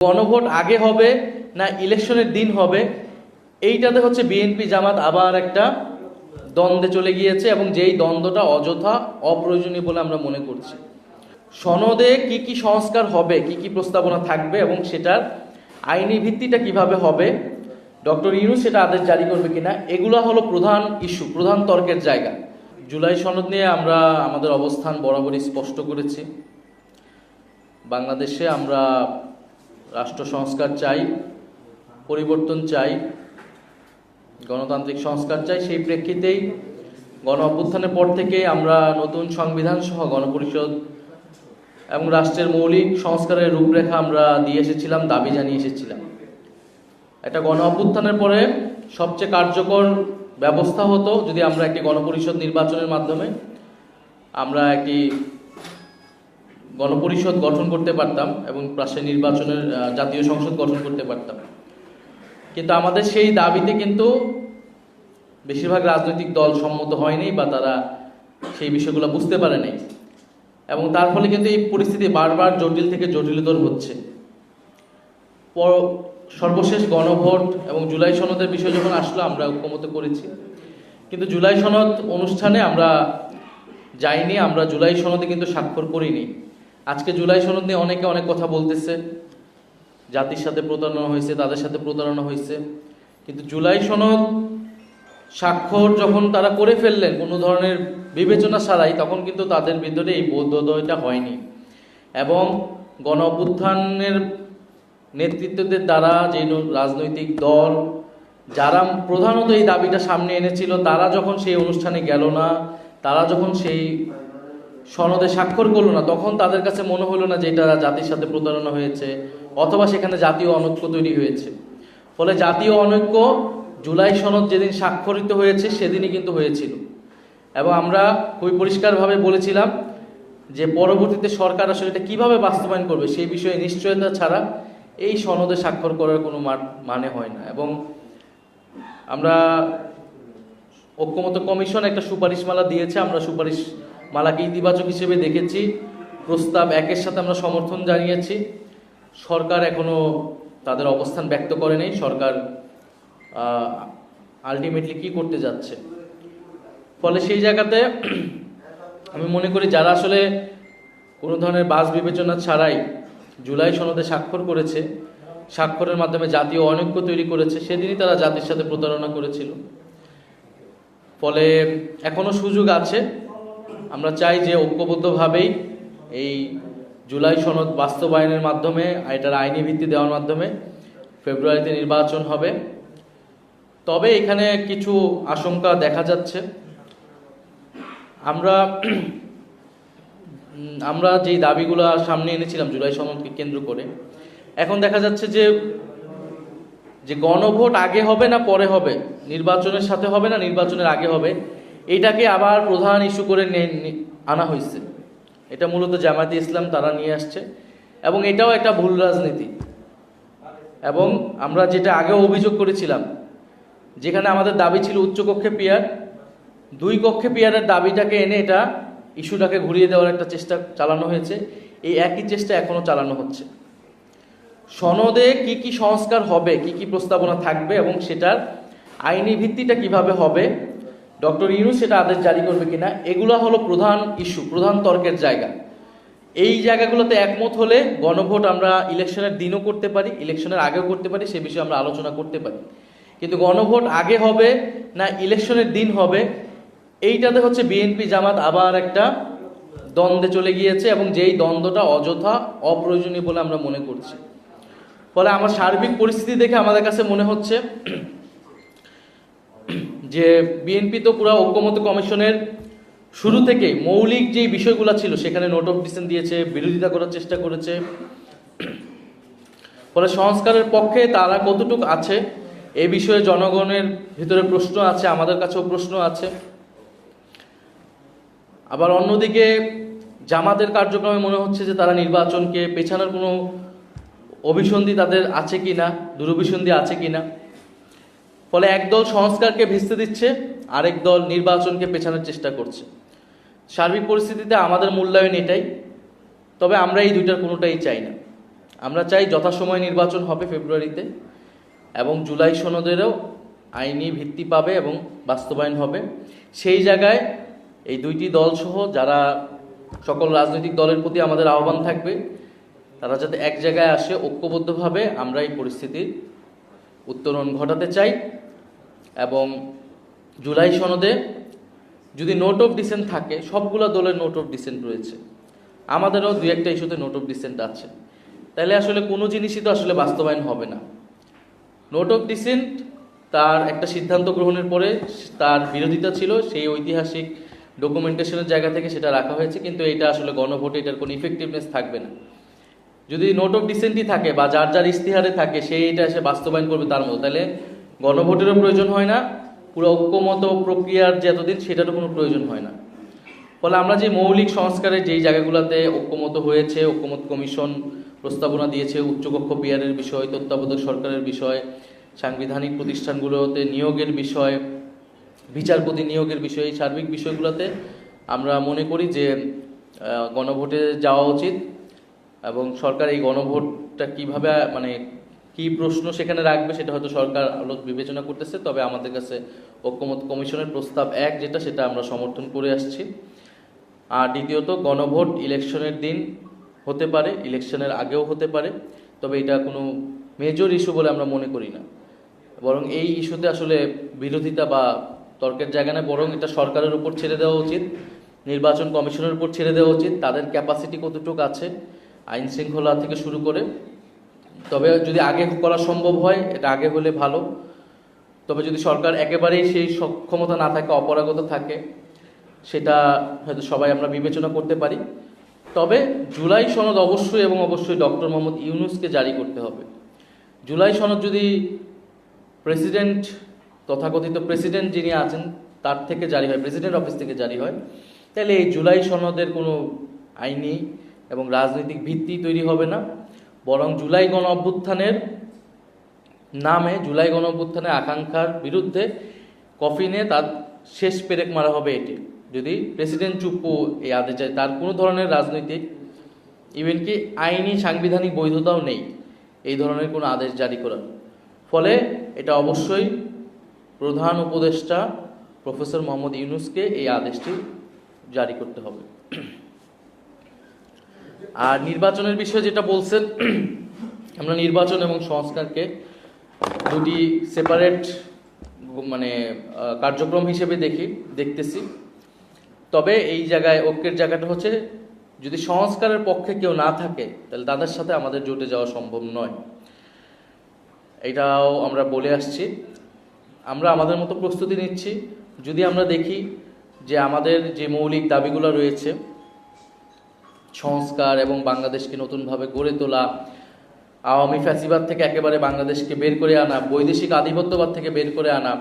গণভোট আগে হবে না ইলেকশনের দিন হবে? এইটাতে হচ্ছে বিএনপি জামাত আবার একটা দ্বন্দ্বে চলে গিয়েছে এবং যেই দ্বন্দ্বটা অযথা অপ্রয়োজনীয় বলে আমরা মনে করছি। সনদে কি কি সংস্কার হবে, কি কি প্রস্তাবনা থাকবে এবং সেটার আইনি ভিত্তিটা কীভাবে হবে, ডক্টর ইউনুস সেটা আদেশ জারি করবে কিনা, এগুলো হলো প্রধান ইস্যু, প্রধান তর্কের জায়গা। জুলাই সনদ নিয়ে আমরা আমাদের অবস্থান বরাবরই স্পষ্ট করেছি। বাংলাদেশে আমরা রাষ্ট্র সংস্কার চাই, পরিবর্তন চাই, গণতান্ত্রিক সংস্কার চাই, সেই প্রেক্ষিতেই গণ অভ্যুত্থানের পর থেকে আমরা নতুন সংবিধান সহ গণপরিষদ এবং রাষ্ট্রের মৌলিক সংস্কারের রূপরেখা আমরা দিয়ে এসেছিলাম, দাবি জানিয়ে এসেছিলাম। একটা গণ অভ্যুত্থানের পরে সবচেয়ে কার্যকর ব্যবস্থা হতো যদি আমরা একটি গণপরিষদ নির্বাচনের মাধ্যমে আমরা একটি গণপরিষদ গঠন করতে পারতাম এবং পাশে নির্বাচনের জাতীয় সংসদ গঠন করতে পারতাম। কিন্তু আমাদের সেই দাবিতে কিন্তু বেশিরভাগ রাজনৈতিক দল সম্মত হয়নি বা তারা সেই বিষয়গুলো বুঝতে পারেনি। এবং তার ফলে কিন্তু এই পরিস্থিতি বারবার জটিল থেকে জটিলতর হচ্ছে। পর- সর্বশেষ গণভোট এবং জুলাই সনদের বিষয় যখন আসলো, আমরা ঐক্যমত করেছি। কিন্তু জুলাই সনদ অনুষ্ঠানে আমরা যাইনি, আমরা জুলাই সনদে কিন্তু স্বাক্ষর করিনি। আজকে জুলাই সনদ নিয়ে অনেকে অনেক কথা বলতেছে। জাতির সাথে প্রতারণা হয়েছে, তাদের সাথে প্রতারণা হয়েছে। কিন্তু জুলাই সনদ স্বাক্ষর যখন তারা করে ফেললেন কোনো ধরনের বিবেচনা ছাড়াই, তখন কিন্তু তাদের ভিতরে এই বোধোদয়টা হয়নি। এবং গণ অভ্যুত্থানের নেতৃত্বদের দ্বারা যে রাজনৈতিক দল, যারা প্রধানত এই দাবিটা সামনে এনেছিল, তারা যখন সেই অনুষ্ঠানে গেল না, তারা যখন সেই সনদে স্বাক্ষর করল না। তখন তাদের কাছে মনে হলো না যে এটা জাতির সাথে প্রতারণা হয়েছে, অথবা সেখানে জাতীয় অনৈক্য তৈরি হয়েছে। ফলে জাতীয় অনৈক্য জুলাই সনদ যেদিন স্বাক্ষরিত হয়েছে, সেদিনই কিন্তু হয়েছিল। এবং আমরা খুবই পরিষ্কারভাবে বলেছিলাম যে পরবর্তীতে সরকার আসলে এটা কীভাবে বাস্তবায়ন করবে, সেই বিষয়ে নিশ্চয়তা ছাড়া এই সনদে স্বাক্ষর করার কোনো মানে হয় না। এবং আমরা ঐক্যমত কমিশন একটা সুপারিশমালা দিয়েছে, আমরা সুপারিশ মালাকে ইতিবাচক হিসেবে দেখেছি। প্রস্তাব একের সাথে আমরা সমর্থন জানিয়েছি। সরকার এখনও তাদের অবস্থান ব্যক্ত করে নেই। সরকার আলটিমেটলি কি করতে যাচ্ছে? ফলে সেই জায়গাতে আমি মনে করি যারা আসলে কোনো ধরনের বাস বিবেচনা ছাড়াই জুলাই সনদে স্বাক্ষর করেছে, স্বাক্ষরের মাধ্যমে জাতীয় অনৈক্য তৈরি করেছে, সেদিনই তারা জাতির সাথে প্রতারণা করেছিল। ফলে এখনও সুযোগ আছে। আমরা চাই যে ঐক্যবদ্ধভাবেই এই জুলাই সনদ বাস্তবায়নের মাধ্যমে এটার আইনি ভিত্তি দেওয়ার মাধ্যমে ফেব্রুয়ারিতে নির্বাচন হবে। তবে এখানে কিছু আশঙ্কা দেখা যাচ্ছে। আমরা আমরা যেই দাবিগুলো সামনে এনেছিলাম জুলাই সনদকে কেন্দ্র করে, এখন দেখা যাচ্ছে যে যে গণভোট আগে হবে না পরে হবে, নির্বাচনের সাথে হবে না, নির্বাচনের আগে হবে এটাকে আবার প্রধান ইস্যু করে আনা হয়েছে। এটা মূলত জামায়াতে ইসলাম তারা নিয়ে আসছে এবং এটাও একটা ভুল রাজনীতি। এবং আমরা যেটা আগেও অভিযোগ করেছিলাম, যেখানে আমাদের দাবি ছিল উচ্চকক্ষে পিয়ার, দুই কক্ষে পিয়ারের দাবিটাকে এনে এটা ইস্যুটাকে ঘুরিয়ে দেওয়ার একটা চেষ্টা চালানো হয়েছে। এই একই চেষ্টা এখনও চালানো হচ্ছে। সনদে কি কি সংস্কার হবে, কি কি প্রস্তাবনা থাকবে এবং সেটার আইনি ভিত্তিটা কীভাবে হবে ডক্টর ইউনুস সেটা আদেশ জারি করবে কিনা, এগুলো হলো প্রধান ইস্যু, প্রধান তর্কের জায়গা। এই জায়গাগুলোতে একমত হলে গণভোট আমরা ইলেকশনের দিনও করতে পারি, ইলেকশনের আগেও করতে পারি, সে বিষয়ে আমরা আলোচনা করতে পারি। কিন্তু গণভোট আগে হবে না ইলেকশনের দিন হবে, এইটাতে হচ্ছে বিএনপি জামাত আবার একটা দ্বন্দ্বে চলে গিয়েছে এবং যেই দ্বন্দ্বটা অযথা, অপ্রয়োজনীয় বলে আমরা মনে করছি। ফলে আমার সার্বিক পরিস্থিতি দেখে আমাদের কাছে মনে হচ্ছে যে বিএনপি তো পুরো ঐক্যমত কমিশনের শুরু থেকে মৌলিক যে বিষয়গুলো ছিল, সেখানে নোট অফ ডিসেন্ট দিয়েছে, বিরোধিতা করার চেষ্টা করেছে। ফলে সংস্কারের পক্ষে তারা কতটুকু আছে, এ বিষয়ে জনগণের ভিতরে প্রশ্ন আছে, আমাদের কাছেও প্রশ্ন আছে। আবার অন্যদিকে জামাতের কার্যক্রমে মনে হচ্ছে যে তারা নির্বাচনকে পেছানোর কোনো অভিসন্ধি তাদের আছে কি না দুরভিসন্ধি আছে কি না ফলে একদল সংস্কারকে ভিস্তে দিচ্ছে, আরেক দল নির্বাচনকে পেছানোর চেষ্টা করছে। সার্বিক পরিস্থিতিতে আমাদের মূল্যায়ন এটাই, তবে আমরা এই দুইটার কোনোটাই চাই না। আমরা চাই যথাসময়ে নির্বাচন হবে ফেব্রুয়ারিতে, এবং জুলাই সনদেরও আইনি ভিত্তি পাবে এবং বাস্তবায়ন হবে। সেই জায়গায় এই দুইটি দল সহ যারা সকল রাজনৈতিক দলের প্রতি আমাদের আহ্বান থাকবে, তারা যাতে এক জায়গায় আসে ঐক্যবদ্ধভাবে আমরা এই পরিস্থিতির উত্তরণ ঘটাতে চাই। এবং জুলাই সনদে যদি নোট অফ ডিসেন্ট থাকে, সবগুলো দলের নোট অফ ডিসেন্ট রয়েছে। আমাদেরও দু একটা ইস্যুতে নোট অফ ডিসেন্ট আছে। তাহলে আসলে কোনো জিনিসই তো আসলে বাস্তবায়ন হবে না। নোট অফ ডিসেন্ট তার একটা সিদ্ধান্ত গ্রহণের পরে তার বিরোধিতা ছিল, সেই ঐতিহাসিক ডকুমেন্টেশনের জায়গা থেকে সেটা রাখা হয়েছে, কিন্তু এটা আসলে গণভোটে এটার কোনো ইফেক্টিভনেস থাকবে না। যদি নোট অফ ডিসেন্টই থাকে বা যার যার ইস্তিহারে থাকে সেই এটা এসে বাস্তবায়ন করবে তার মতো। তাহলে গণভোটেরও প্রয়োজন হয় না, পুরো ঐক্যমত প্রক্রিয়ার যে এতদিন সেটারও কোনো প্রয়োজন হয় না। ফলে আমরা যে মৌলিক সংস্কারের যেই জায়গাগুলোতে ঐক্যমত হয়েছে, ঐক্যমত কমিশন প্রস্তাবনা দিয়েছে, উচ্চকক্ষ পিয়ারের বিষয়, তত্ত্বাবধায়ক সরকারের বিষয়, সাংবিধানিক প্রতিষ্ঠানগুলোতে নিয়োগের বিষয়, বিচারপতি নিয়োগের বিষয়, এই সার্বিক বিষয়গুলোতে আমরা মনে করি যে গণভোটে যাওয়া উচিত এবং সরকার এই গণভোটটা কীভাবে মানে কি প্রশ্ন সেখানে রাখবে সেটা হয়তো সরকার আলো বিবেচনা করতেছে, তবে আমাদের কাছে ঐক্যমত কমিশনের প্রস্তাব এক যেটা সেটা আমরা সমর্থন করে আসছি। আর দ্বিতীয়ত, গণভোট ইলেকশনের দিন হতে পারে, ইলেকশনের আগেও হতে পারে, তবে এটা কোনো মেজর ইস্যু বলে আমরা মনে করি না। বরং এই ইস্যুতে আসলে বিরোধিতা বা তর্কের জায়গা না বরং এটা সরকারের উপর ছেড়ে দেওয়া উচিত, নির্বাচন কমিশনের উপর ছেড়ে দেওয়া উচিত, তাদের ক্যাপাসিটি কতটুকু আছে, আইন শৃঙ্খলা থেকে শুরু করে তবে যদি আগে করা সম্ভব হয়, এটা আগে হলে ভালো। তবে যদি সরকার একেবারেই সেই সক্ষমতা না থাকে, অপরাগত থাকে, সেটা হয়তো সবাই আমরা বিবেচনা করতে পারি। তবে জুলাই সনদ অবশ্যই এবং অবশ্যই ডক্টর মোহাম্মদ ইউনুসকে জারি করতে হবে। জুলাই সনদ যদি প্রেসিডেন্ট, তথাকথিত প্রেসিডেন্ট যিনি আছেন, তার থেকে জারি হয়, প্রেসিডেন্ট অফিস থেকে জারি হয়, তাহলে এই জুলাই সনদের কোনো আইনি এবং রাজনৈতিক ভিত্তি তৈরি হবে না। বরং জুলাই গণ অভ্যুত্থানের নামে, জুলাই গণ অভ্যুত্থানের আকাঙ্ক্ষার বিরুদ্ধে কফিনে তার শেষ পেরেক মারা হবে এটি। যদি প্রেসিডেন্ট চুপ্পু এই আদেশ যায় তার কোনো ধরনের রাজনৈতিক ইভেন কি আইনি, সাংবিধানিক বৈধতাও নেই এই ধরনের কোনো আদেশ জারি করার। ফলে এটা অবশ্যই প্রধান উপদেষ্টা প্রফেসর মোহাম্মদ ইউনুসকে এই আদেশটি জারি করতে হবে। আর নির্বাচনের বিষয়ে যেটা বলছেন, আমরা নির্বাচন এবং সংস্কারকে দুটি সেপারেট মানে কার্যক্রম হিসেবে দেখি, দেখতেছি। তবে এই জায়গায় ঐক্যের জায়গাটা হচ্ছে, যদি সংস্কারের পক্ষে কেউ না থাকে, তাহলে তাদের সাথে আমাদের জোটে যাওয়া সম্ভব নয়। এটাও আমরা বলে আসছি। আমরা আমাদের মতো প্রস্তুতি নিচ্ছি। যদি আমরা দেখি যে আমাদের যে মৌলিক দাবিগুলো রয়েছে সংস্কার এবং বাংলাদেশকে নতুনভাবে গড়ে তোলা, আওয়ামী ফ্যাসিবাদ থেকে একেবারে বাংলাদেশকে বের করে আনা, বৈদেশিক আধিপত্যবাদ থেকে বের করে আনা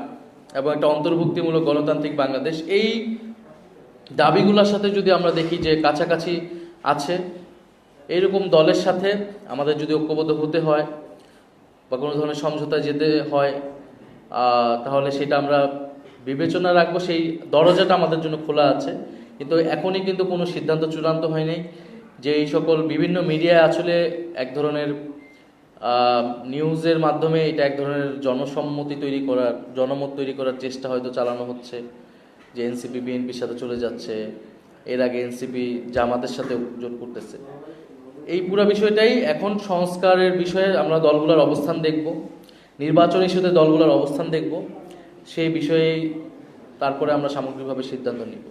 এবং একটা অন্তর্ভুক্তিমূলক গণতান্ত্রিক বাংলাদেশ, এই দাবিগুলোর সাথে যদি আমরা দেখি যে কাছাকাছি আছে এইরকম দলের সাথে আমাদের যদি ঐক্যবদ্ধ হতে হয় বা কোনো ধরনের সমঝোতা যেতে হয় তাহলে সেটা আমরা বিবেচনা রাখব, সেই দরজাটা আমাদের জন্য খোলা আছে। কিন্তু এখনই কিন্তু কোনো সিদ্ধান্ত চূড়ান্ত হয়নি যে এই সকল বিভিন্ন মিডিয়ায় আসলে এক ধরনের নিউজের মাধ্যমে এটা এক ধরনের জনসম্মতি তৈরি করার, জনমত তৈরি করার চেষ্টা হয়তো চালানো হচ্ছে, যে এনসিপি বিএনপির সাথে চলে যাচ্ছে, এর আগে এনসিপি জামাতের সাথে জোট করতেছে। এই পুরো বিষয়টাই এখন সংস্কারের বিষয়ে আমরা দলগুলোর অবস্থান দেখব, নির্বাচন ইস্যুতে দলগুলোর অবস্থান দেখব, সেই বিষয়ে তারপরে আমরা সামগ্রিকভাবে সিদ্ধান্ত নিব।